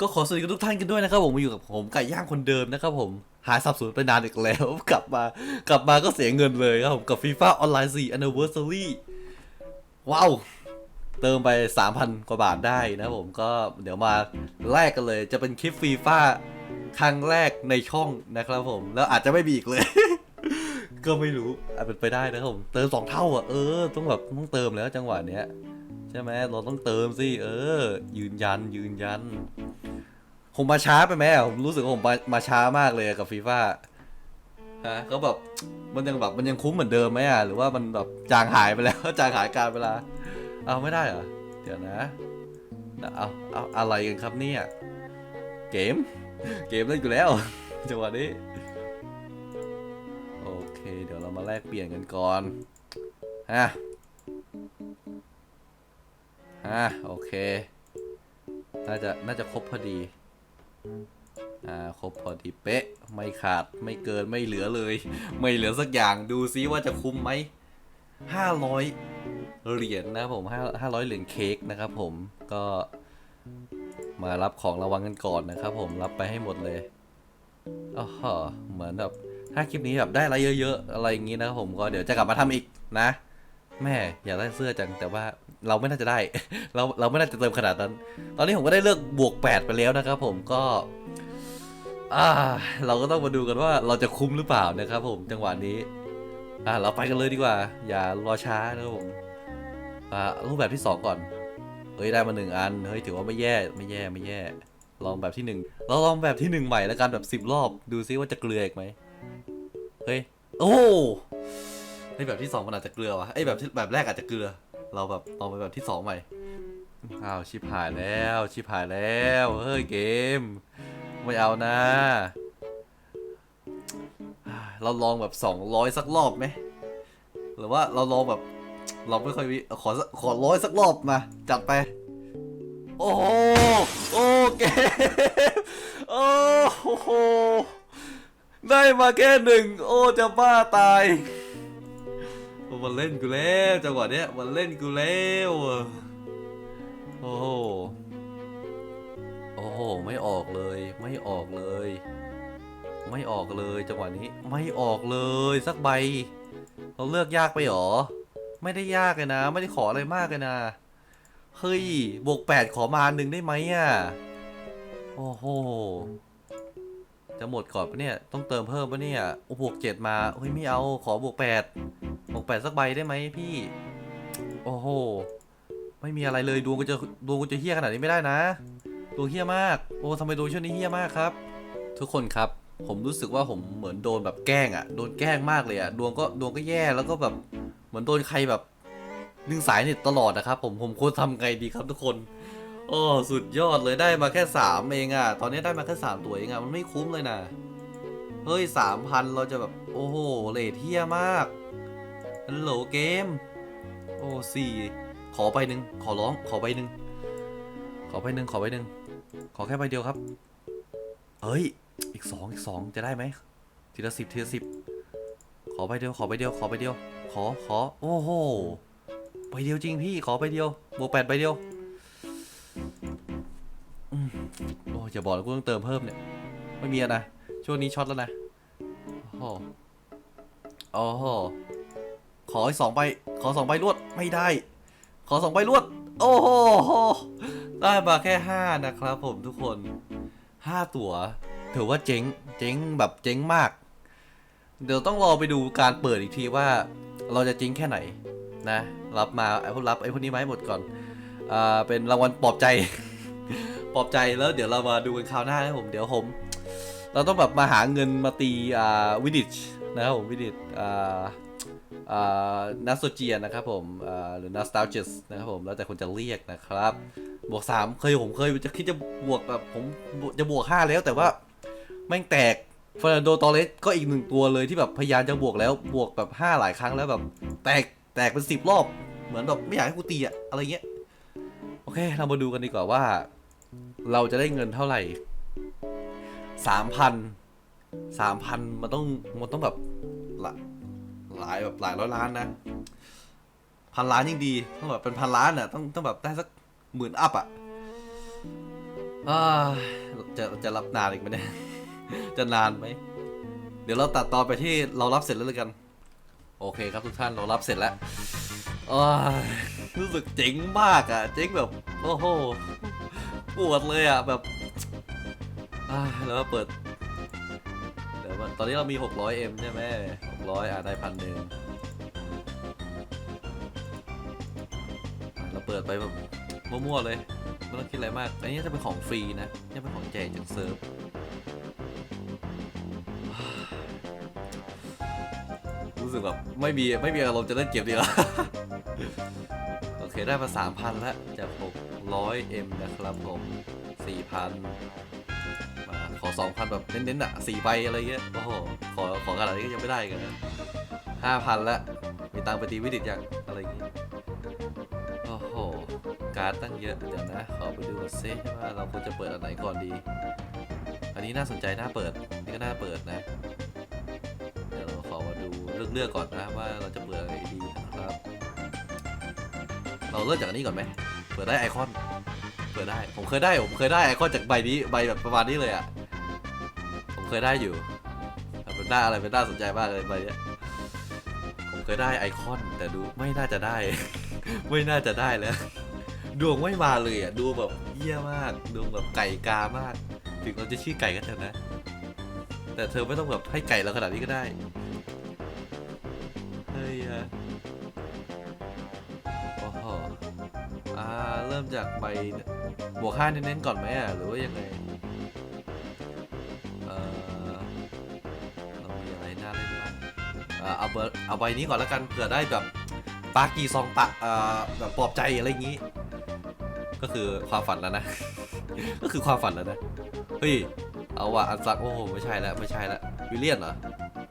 ก็ขอสวัสดีทุกท่านกันด้วยนะครับผมมาอยู่กับผมไก่ย่างคนเดิมนะครับผมหายสับสนไปนานอีกแล้วกลับมากลับมาก็เสียเงินเลยครับผมกับ FIFA Online 4 Anniversary ว้าวเติมไป 3,000 กว่าบาทได้นะผมก็เดี๋ยวมาแลกกันเลยจะเป็นคลิปฟีฟ่าครั้งแรกในช่องนะครับผม แล้วอาจจะไม่มีอีกเลย ก็ไม่รู้อาจเป็นไปได้นะครับผม เติมสองเท่าอะเออ ต้องแบบต้องเติมแล้วจังหวะเนี้ย ใช่ไหมเราต้องเติมสิเออ ยืนยันยืนยัน ผมมาช้าไปไหมผมรู้สึกว่าผมมามาช้ามากเลยกับฟีฟ่าฮะก็แบบมันยังแบบมันยังคุ้มเหมือนเดิมไหมอะหรือว่ามันแบบจางหายไปแล้วจางหายการเวลา เอาไม่ได้เหรอเดี๋ยวนะเอาเอาอะไรกันครับเนี่ยเกม เกมเล่นอยู่แล้วจังหวะนี้โอเค เดี๋ยวเรามาแลกเปลี่ยนกันก่อนฮะ ฮะโอเค น่าจะน่าจะครบพอดี อ่าครบพอดีเป๊ะ ไม่ขาดไม่เกินไม่เหลือเลย ไม่เหลือสักอย่างดูซิว่าจะคุ้มไหมห้าร้อยเหรียญนะครับผมห้าห้าร้อยเหรียญเค้กนะครับผมก็มารับของรางวัลกันก่อนนะครับผมรับไปให้หมดเลยอ๋อเหมือนแบบถ้าคลิปนี้แบบได้อะไรเยอะๆอะไรอย่างงี้นะครับผมก็เดี๋ยวจะกลับมาทำอีกนะ แม่อยากได้เสื้อจังแต่ว่า เราไม่น่าจะได้ เราเราไม่น่าจะเติมขนาดนั้น ตอนนี้ผมก็ได้เลือกบวก 8 ไปแล้วนะครับ ผมก็อ่าเราก็ต้องมาดูกันว่าเราจะคุ้มหรือเปล่านะครับผมจังหวะนี้ อ่า เราไปกันเลยดีกว่า อย่ารอช้านะครับผมอ่ารูปแบบที่ 2 ก่อน เฮ้ยได้มาหนึ่งอัน เฮ้ยถือว่าไม่แย่ไม่แย่ไม่แย่ ลองแบบที่หนึ่งเราลองแบบที่หนึ่งใหม่แล้วกันแบบสิบ10 รอบดูซิว่าจะเกลืออีกไหมเฮ้ยโอ้ไอยแบบที่สองมันอาจจะเกลือวะไอยแบบแบบแรกอาจจะเกลือ เราแบบลองไปแบบที่สองใหม่อ้าวชิบหายแล้วชิบหายแล้วเฮ้ยเกม ไม่เอานะ เราลองแบบสองร้อยสักรอบไหมหรือว่าเราลองแบบเราไม่ค่อยมีขอขอร้อยสักรอบมา จัดไป โอ้โหโอ้เกมโอ้โหได้มาแค่หนึ่งโอ้จะบ้าตาย มันเล่นกูแล้วจังหวะเนี้ยมันเล่นกูแล้วโอ้โหโอ้โหไม่ออกเลย ไม่ออกเลย ไม่ออกเลยจังหวะนี้ไม่ออกเลยสักใบ เราเลือกยากไปหรอ ไม่ได้ยากเลยนะ ไม่ได้ขออะไรมากเลยนะเฮ้ยบวกแปดขอมาหนึ่งได้ไหมอะโอ้โหจะหมดก่อนปะเนี่ย ต้องเติมเพิ่มปะเนี่ย โอ้บวกเจ็ดมาเฮ้ยไม่เอาขอบวกแปด บวกแปดสักใบได้ไหมพี่ โอ้โห ไม่มีอะไรเลยดวงกูจะดวงกูจะเฮี้ยขนาดนี้ไม่ได้นะ ดวงเฮี้ยมาก โอ้ทำไมดวงช่วงนี้เฮี้ยมากครับ ทุกคนครับ ผมรู้สึกว่าผมเหมือนโดนแบบแกล้งอะโดนแกล้งมากเลยอะดวงก็ดวงก็แย่แล้วก็แบบเหมือนโดนใครแบบดึงสายเน็ตตลอดนะครับ ผมผมควรทำไงดีครับทุกคนโอ้สุดยอดเลยได้มาแค่สามเองอะตอนนี้ได้มาแค่สามตัวเองอะมันไม่คุ้มเลยนะเฮ้ยสามพันเราจะแบบโอ้โหเลทเทียมาก ฮัลโหลเกม โอ้สี่ขอใบหนึ่งขอร้อง ขอใบหนึ่งขอใบหนึ่งขอใบหนึ่งขอแค่ใบเดียวครับเฮ้ย อีกสองอีกสองจะได้ไหม ทีละสิบทีละสิบขอใบเดียว ขอใบเดียว ขอใบเดียว ขอ ขอ โอ้โห ใบเดียวจริงพี่ ขอใบเดียว บวกแปดใบเดียวอโอ้อย่าบอกนะกูต้องเติมเพิ่มเนี่ย ไม่มีอะนะ ช่วงนี้ช็อตแล้วนะ โอ้โหโอ้โห ขอสองใบขอสองใบรวดไม่ได้ ขอสองใบรวด โอ้โหได้มาแค่ห้านะครับ ผมทุกคนห้าตั๋วถือว่าเจ๊งเจ๊งแบบเจ๊งมาก เดี๋ยวต้องรอไปดูการเปิดอีกทีว่า เราจะเจ๊งแค่ไหนนะ รับมาไอ้พวกรับไอ้พวกนี้มาให้หมดก่อนอ่าเป็นรางวัลปลอบใจปลอบใจแล้วเดี๋ยวเรามาดูกันคราวหน้านะผมเดี๋ยวผมเราต้องแบบมาหาเงินมาตีอ่าวิดิชนะครับผมวิดิชอ่า นัสโซเจียนะครับผมหรือนัสตาลจิสนะครับผมแล้วแต่คนจะเรียกนะครับ บวกสามเคยผมเคยจะคิดจะบวกแบบผมจะบวกห้าแล้วแต่ว่าแม่งแตกฟร์นโดตอเรสก็อีกหนึ่งตัวเลยที่แบบพยายามจะบวกแล้วบวกแบบห้าหลายครั้งแล้วแบบ แตกแตกเป็นสิบรอบ เหมือนแบบไม่อยากให้กูตีอะอะไรเงี้ย โอเค เรามาดูกันดีกว่าว่า เราจะได้เงินเท่าไหร่สามพันสามพันมันต้องมันต้องแบบ หลายแบบหลายร้อยล้านนะพันล้านยิ่งดีต้องแบบเป็นพันล้านอะต้องต้องแบบได้สักหมื่นอัพอะอ่าจะจะรับนานอีกไหมเนี่ยจะนานไหมเดี๋ยวเราตัดตอนไปที่เรารับเสร็จแล้วเลยกัน โอเคครับทุกท่านเรารับเสร็จแล้วรู้สึกเจ๋งมากอะ เจ๋งแบบโอ้โหปวดเลยอะแบบแล้วก็เปิด ตอนนี้เรามี 600M ใช่ไหม600อะได้พันหนึ่งเราเปิดไปแบบมั่วๆเลย ไม่ต้องคิดอะไรมาก อันนี้จะเป็นของฟรีนะจะเป็นของแจกจากเซิร์ฟรู้สึกแบบไม่มีไม่มีอารมณ์จะเล่นเกมดีแล้วโอเคได้มาสามพันแล้วจาก 600M นะครับผม 4,000 มาขอ2,000แบบเน้นๆอะ4ใบอะไรเงี้ย โอ้โห ขอขอขนาดนี้ก็ยังไม่ได้กันนะ5,000แล้วมีตังไปตีวิดิตยังอะไรอย่างงี้โอ้โห การ์ดตั้งเยอะ เดี๋ยวนะ ขอไปดูก่อนซิว่าเราควรจะเปิดอันไหนก่อนดี อันนี้น่าสนใจน่าเปิด นี่ก็น่าเปิดนะ เดี๋ยวเราขอมาดูเลือกเลือกก่อนนะว่าเราจะเปิดอะไรดีนะครับ เราเริ่มจากอันนี้ก่อนไหม เปิดได้ไอคอนเปิดได้ ผมเคยได้ ผมเคยได้ไอคอนจากใบนี้ ใบแบบประมาณนี้เลยอะ่ะ เคยได้อยู่เป็นหน้าอะไรเป็นหน้าสนใจมากเลยใบเนี้ยผมเคยได้ไอคอนแต่ดูไม่น่าจะได้ ไม่น่าจะได้แล้ว ดวงไม่มาเลยอะดูแบบเยี่ยมากดวงแบบไก่กามาก ถึงเราจะชื่อไก่ก็เถอะนะ แต่เธอไม่ต้องแบบให้ไก่เราขนาดนี้ก็ได้เฮ้ยอะโอ้โหอ่าเริ่มจากใบบวกห้าเน้นๆก่อนไหมอะหรือว่ายังไง อเอาเบอร์เอาใบนี้ก่อนแล้วกันเผื่อได้แบบปากีซองปะอ่าแบบปลอบใจอะไรอย่างงี้ ก็คือความฝันแล้วนะ ก็คือความฝันแล้วนะเฮ้ยเอาว่ะอันซักโอ้โหไม่ใช่แล้วไม่ใช่แล้ววิลเลียนเหรอ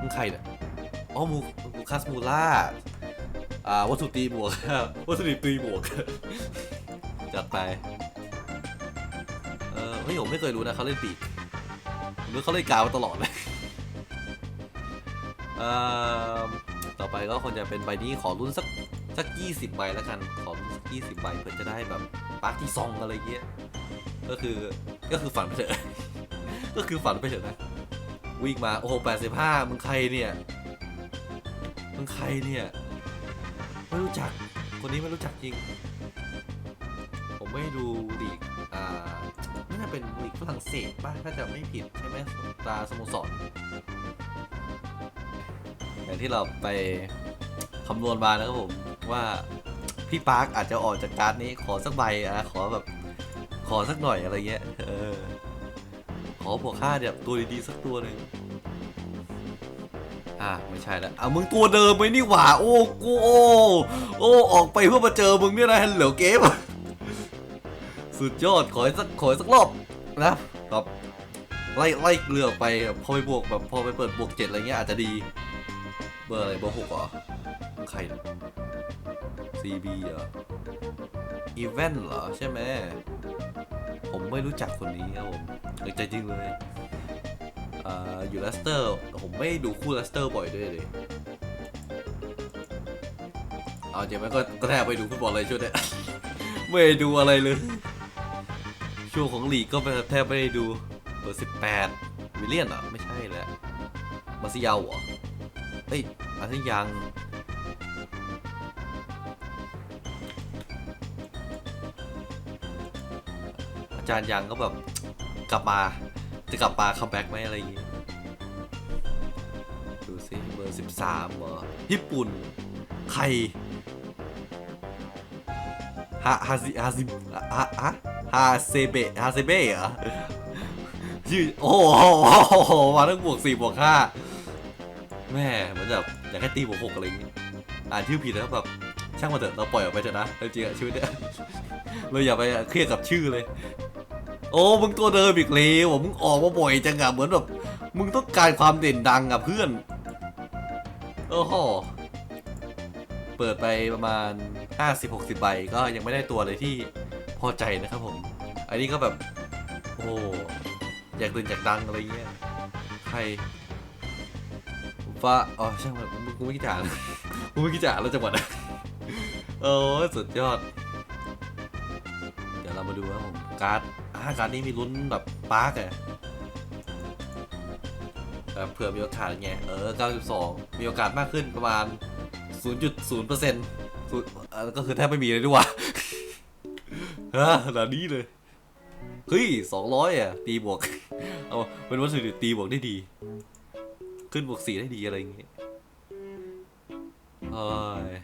มึงใครเนี่ยอ๋อมูมูคัสมูล่าอ่าวัตถุตีบวกวัตถุตีบวกจัดไปเออเฮ้ยผมไม่เคยรู้นะเขาเล่นปีกผมรู้เขาเล่นกาวมาตลอดเลย ต่อไปก็คงจะเป็นใบนี้ขอรุ่นสักสักยี่สิบใบแล้วกัน ขอรุ่นสักยี่สิบใบเพื่อจะได้แบบปาร์ตี้ซองอะไรเงี้ย ก็คือก็คือฝันไปเถอะ ก็คือฝันไปเถอะนะ วิ่งมาโอ้โหแปดสิบห้ามึงใครเนี่ยมึงใครเนี่ย ไม่รู้จัก คนนี้ไม่รู้จักจริง ผมไม่ดูลีกอ่าน่าจะเป็นลีกฝรั่งเศสป่ะถ้าจะไม่ผิดใช่ไหมตาสโมสร อย่างที่เราไปคำนวณมานะครับผมว่าพี่ปาร์คอาจจะออกจากการ์ดนี้ขอสักใบอะขอแบบขอสักหน่อยอะไรเงี้ยเออขอบวกค่าแบบตัวดีๆสักตัวหนึ่งอ่าไม่ใช่แล้วอะมึงตัวเดิมไปนี่หว่า โอ้กูโอ้โอ้ออกไปเพื่อมาเจอมึงเนี่ยนะเหลือเกมสุดยอดขอให้สักขอให้สักรอบนะแบบไล่ไล่เรือออกไปพอไปบวกแบบพอไปเปิดบวกเจ็ดอะไรเงี้ยอาจจะดี เบอร์อะไรเบอร์หกเหรอใคร CB เหรออีเวนเหรอใช่ไหมผมไม่รู้จักคนนี้ครับผมใจจริงเลยออยู่เลสเตอร์ ผมไม่ดูคู่เลสเตอร์บ่อยด้วยเลย เอาจริงไหมก็ก็แทบไปดูฟุตบอลเลยช่วงเนี้ยไม่ดูอะไรเลย ช่วงของลีกก็แทบไม่ได้ดูเบอร์สิบแปดวิลเลียนเหรอไม่ใช่แหละมาซิยาวเหรอ ฮ้ยอันนี้ยัง อาจารย์ยังก็แบบกลับมาจะกลับมาคัมแบ็กไหมอะไรอย่างงี้ดูสิเบอร์สิบสามเหรอญี่ปุ่นใครฮาฮาซิฮาซิฮาฮาฮาเซเบะฮาเซเบะเหรอชื่อโอ้โหมาตั้งบวกสี่บวกห้าแม่เหมือนแบบ อยากให้ตีบวกหกอะไรอย่างงี้อ่านชื่อผิดแล้วแบบช่างมาเถอะเราปล่อยออกไปเถอะนะจริงๆอะชีวิตเนี้ยเราอย่าไปเครียดกับชื่อเลย โอ้มึงตัวเดิมอีกแล้วมึงออกมาบ่อยจังอะเหมือนแบบมึงต้องการความเด่นดังอะเพื่อนโอ้โหเปิดไปประมาณ 50-60ใบก็ยังไม่ได้ตัวเลยที่พอใจนะครับผม อันนี้ก็แบบ โอ้อยากเด่นอยากดังอะไรเงี้ยใคร ฟ้าอ๋อช่างมันกูไม่กี่จ่าเลยกูไม่กี่จ่าแล้วจังหวะนั้นโอ้สุดยอด เดี๋ยวเรามาดูว่าผมการ์ดอ่าการนี้มีลุ้นแบบปาร์กอะแบบเผื่อมีโอกาสไงเออ 92 มีโอกาสมากขึ้นประมาณ 0.0%เปอร์เซ็นต์ก็คือแทบไม่มีเลยดีกว่าฮะขนาดนี้เลย เฮ้ย 200 อะ ตีบวก เอาเป็นวัตถุดิบตีบวกได้ดี ขึ้นบวกสี่ได้ดีอะไรอย่างเงี้ยเฮ้ย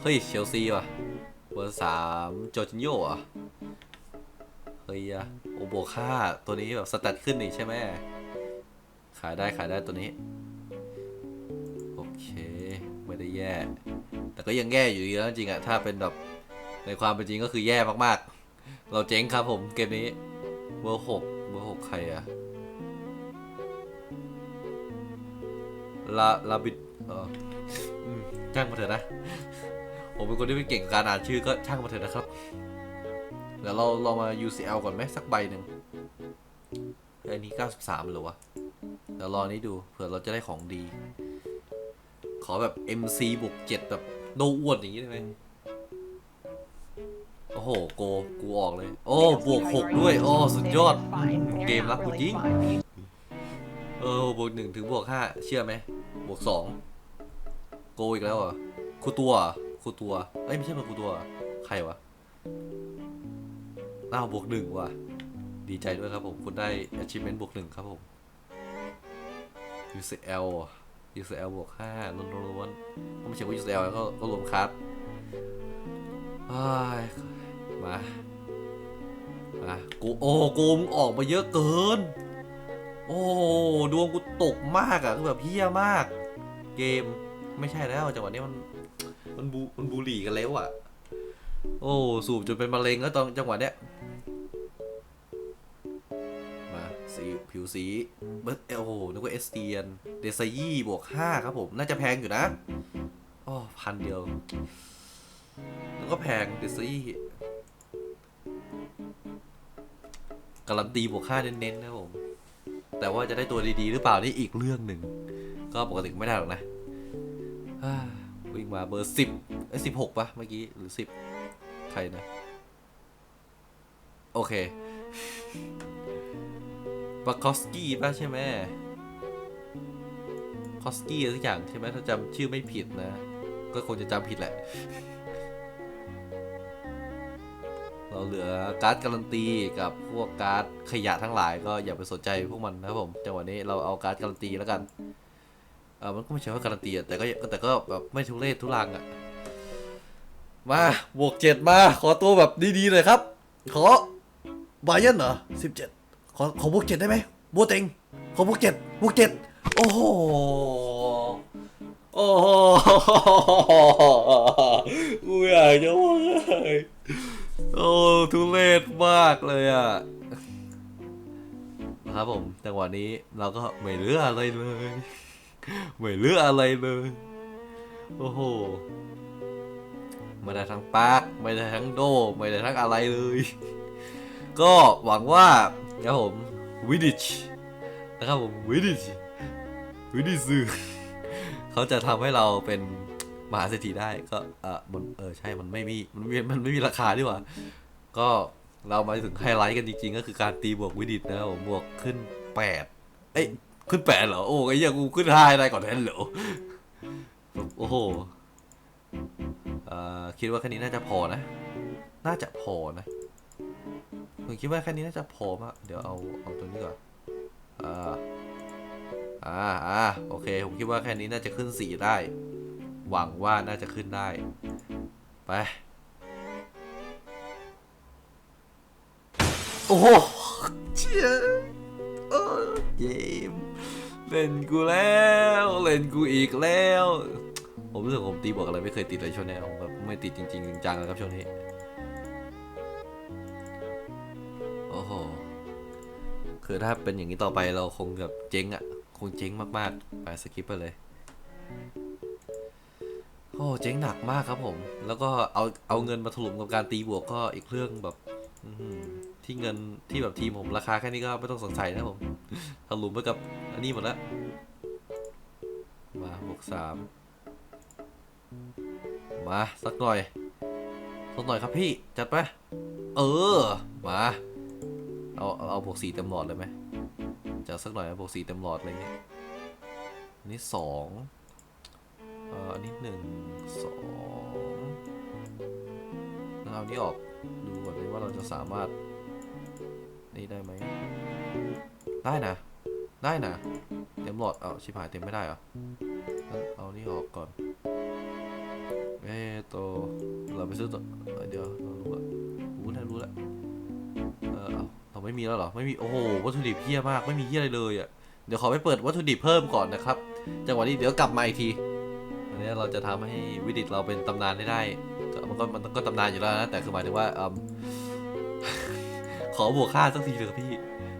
เฮ้ยเชลซีว่ะเบอร์สามโจจินโยอะเฮ้ยอะโอโบค่าตัวนี้แบบสแตทขึ้นนี่ใช่ไหมขายได้ขายได้ตัวนี้ โอเค ไม่ได้แย่ แต่ก็ยังแย่อยู่ดีนะจริงอะถ้าเป็นแบบในความเป็นจริงก็คือแย่มากๆ เราเจ๊งครับผมเกมนี้เบอร์หกเบอร์หกใครอะ ลาลาบิดเออจ้างมาเถอะนะ ผมเป็นคนที่ไม่เก่งการอ่านชื่อก็ช่างมาเถอะนะครับ เดี๋ยวเราเรามา UCL ก่อนไหมสักใบหนึ่งอันนี้ 93เหรอวะเดี๋ยวรอนี้ดูเผื่อเราจะได้ของดี ขอแบบ MC บวก7แบบโนอ้วนอย่างนี้ได้ไหมโอ้โห โก กูออกเลย โอ้ บวก 6 ด้วย โอ้ สุดยอด เกมรักกูจริง เออ บวกหนึ่งถึงบวกห้าเชื่อไหม วกสองโกอีกแล้วอะครูตัวครูตัวเอ้ยไม่ใช่ครูตัว ใครวะอ้าวบวกหนึ่งว่ะ ดีใจด้วยครับผม คุณได้ achievement บวกหนึ่งครับผม UCL UCL บวกห้าล้วนๆก็ไม่ใช่ว่า UCL แล้วก็ก็รวมคัสมา มากูโอ้กูมึงออกมาเยอะเกิน โอ้ ดวงกูตกมากอะคือแบบเฮี้ยมาก เกมไม่ใช่แล้วจังหวะนี้มันมันบูมันบูหลีกันแล้วอะโอ้สูบจนเป็นมะเร็งแล้วตอนจังหวะเนี้ยมาสีผิวสีเบิร์ดโอ้โหนึกว่าเอสเตียนเดซายี่บวกห้าครับผมน่าจะแพงอยู่นะอ๋อพันเดียวนึกว่าแพงเดซายี่การันตีบวกห้าเน้นๆนะผมแต่ว่าจะได้ตัวดีๆ หรือเปล่านี่อีกเรื่องหนึ่ง ก็ปกติไม่ได้หรอกนะวิ่งมาเบอร์สิบไอ้สิบหกปะเมื่อกี้หรือสิบใครนะ โอเคบาคอสกี้ป่ะใช่ไหมคอสกี้อะไรสักอย่างใช่ไหมถ้าจำชื่อไม่ผิดนะ ก็คงจะจำผิดแหละ เราเหลือการ์ดการันตีกับพวกการ์ดขยะทั้งหลายก็อย่าไปสนใจพวกมันนะครับผมจังหวะนี้เราเอาการ์ดการันตีแล้วกัน เออมันก็ไม่ใช่ว่าการันตีอะแต่ก็แต่ก็แบบไม่ทุเรศทุลังอะมาบวกเจ็ดมา ขอตัวแบบดีๆเลยครับ ขอบาเยนเหรอสิบเจ็ดขอขอบวกเจ็ดได้ไหมโบวเต็งขอบวกเจ็ดบวกเจ็ดโอ้โหโอ้โหกูอยากจะว่าไงโอ้ทุเรศมากเลยอะนะครับผมจังหวะนี้เราก็ไม่เหลืออะไรเลย ไม่เหลืออะไรเลย โอ้โหไม่ได้ทั้งปาร์คไม่ได้ทั้งโด ไม่ได้ทั้งอะไรเลย ก็หวังว่าครับผมวิดิชนะครับผมวิดิชวิดิซึเขาจะทำให้เราเป็นมหาเศรษฐีได้ก็เออมันเออใช่มันไม่มีมันไม่มันไม่มีราคาดีกว่า ก็เรามาถึงไฮไลท์กันจริงๆ ก็คือการตีบวกวิดิตนะครับผมบวกขึ้นแปดเอ้ย ขึ้นแปดเหรอ โอ้ยยังกูขึ้นไฮได้ก่อนแทนเหรอโอ้โหเอ่อคิดว่าแค่นี้น่าจะพอนะ น่าจะพอนะผมคิดว่าแค่นี้น่าจะพอมากเดี๋ยวเอาเอาตัวนี้ก่อนอ่าอ่าอ่าโอเค ผมคิดว่าแค่นี้น่าจะขึ้นสี่ได้ หวังว่าน่าจะขึ้นได้ ไป โอ้โหเชี่ยเออเกม เล่นกูแล้ว เล่นกูอีกแล้ว ผมรู้สึกผมตีบอกอะไรไม่เคยติดเลยช่วงนี้ผมแบบไม่ติดจริงๆจังๆเลยครับช่วงนี้โอ้โหคือถ้าเป็นอย่างนี้ต่อไปเราคงแบบเจ๊งอะ่ะ คงเจ๊งมากๆไปสกิปไปเลยโอ้เจ๊งหนักมากครับผม แล้วก็เอาเอาเงินมาถลุมกับการตีบวกก็อีกเรื่องแบบที่เงินที่แบบทีมผมราคาแค่นี้ก็ไม่ต้องสงสัยนะผมถลุมไปกับ อันนี้หมดแล้ว มาบวกสามมาสักหน่อย สักหน่อยครับพี่ จัดไป เออ มา เอาเอาบวกสี่เต็มหลอดเลยไหมจะสักหน่อยนะบวกสี่เต็มหลอดอะไรเงี้ยอันนี้สองเอออันนี้หนึ่งสองแล้วเอานี้ออกดูก่อนเลยว่าเราจะสามารถนี่ได้ไหมได้นะ ได้นะ เต็มหลอด เอาชิบหายเต็มไม่ได้เหรอ เอานี่ออกก่อน เอ้โตวเราไปซื้อตัวเอ้ยเดี๋ยวเรารู้ละรู้แล้วรู้แล้วเออเอาเราไม่มีแล้วเหรอ ไม่มี โอ้โห วัตถุดิบเฮี้ยมาก ไม่มีเฮี้ยอะไรเลยอะ เดี๋ยวขอไปเปิดวัตถุดิบเพิ่มก่อนนะครับ จังหวะนี้เดี๋ยวกลับมาอีกทีอันนี้เราจะทำให้วิดิตเราเป็นตำนานได้ได้มันก็มันก็ตำนานอยู่แล้วนะ แต่คือหมายถึงว่าอขอบวกค่าสักทีเถอะพี่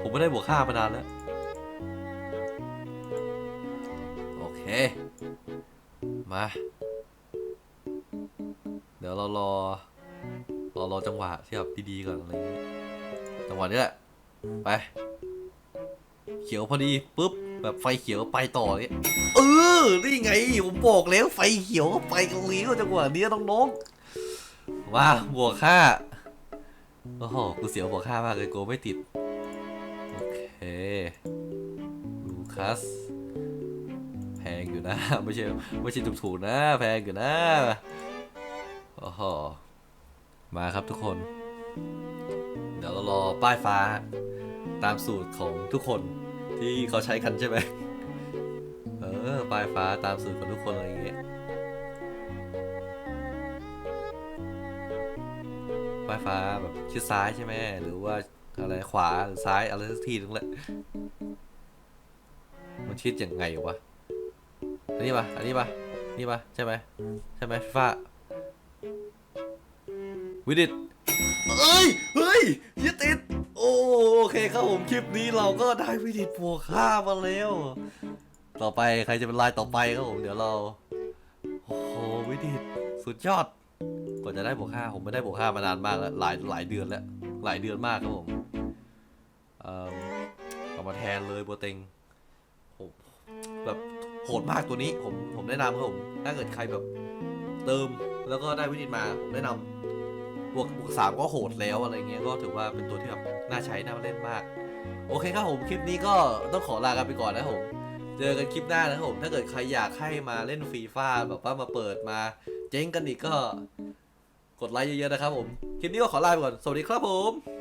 ผมไม่ได้บวกค่ามานานแล้ว มา เดี๋ยวเรารอ รอรอจังหวะที่แบบดีๆก่อนอะไรอย่างงี้จังหวะนี้แหละ ไป เขียวพอดีปุ๊บ แบบไฟเขียวไปต่อเนี่ยเออ นี่ไง ผมบอกแล้วไฟเขียวก็ไปตรงนี้ก็จังหวะนี้ต้องน้องๆมาบวกค่าโอ้โห กูเสียวบวกค่ามากเลยกูไม่ติด โอเค ลูคัส อยู่นะ ไม่ใช่ไม่ใช่ถูกๆนะ แพงอยู่นะโอ้โหมาครับทุกคน เดี๋ยวเรารอป้ายฟ้า ตามสูตรของทุกคนที่เขาใช้กันใช่ไหมเออปลายฟ้าตามสูตรของทุกคนอะไรอย่างเงี้ยปลายฟ้าแบบชิดซ้ายใช่ไหมหรือว่าอะไรขวาหรือซ้ายอะไรสักทีนึงแหละมันชิดยังไงวะ อันนี้ปะอันนี้ปะนี่ปะใช่ไหมใช่ไหมฟ้าวิดิตเอ้ย เฮ้ยยึดติด โอเคครับผมคลิปนี้เราก็ได้วิดิตบวกค่ามาแล้ว ต่อไปใครจะเป็นลายต่อไปครับผมเดี๋ยวเรา โอ้โหวิดิตสุดยอดกว่าจะได้บวกค่าผมไม่ได้บวกค่ามานานมากแล้วหลายหลายเดือนแล้ว หลายเดือนมากครับผมเอ่อเอามาแทนเลยโบเต็งผมแบบ โหดมากตัวนี้ผมผมแนะนำครับผมถ้าเกิดใครแบบเติมแล้วก็ได้วิดิตมาผมแนะนำบวกบวกสามก็โหดแล้วอะไรเงี้ยก็ถือว่าเป็นตัวที่แบบน่าใช้น่าเล่นมาก โอเคครับผมคลิปนี้ก็ต้องขอลากันไปก่อนนะครับผมเจอกันคลิปหน้านะครับผมถ้าเกิดใครอยากให้มาเล่นฟรีฟ้าแบบว่ามาเปิดมา เจ๊งกันอีกก็กดไลค์เยอะๆนะครับผม คลิปนี้ก็ขอลาไปก่อน สวัสดีครับผม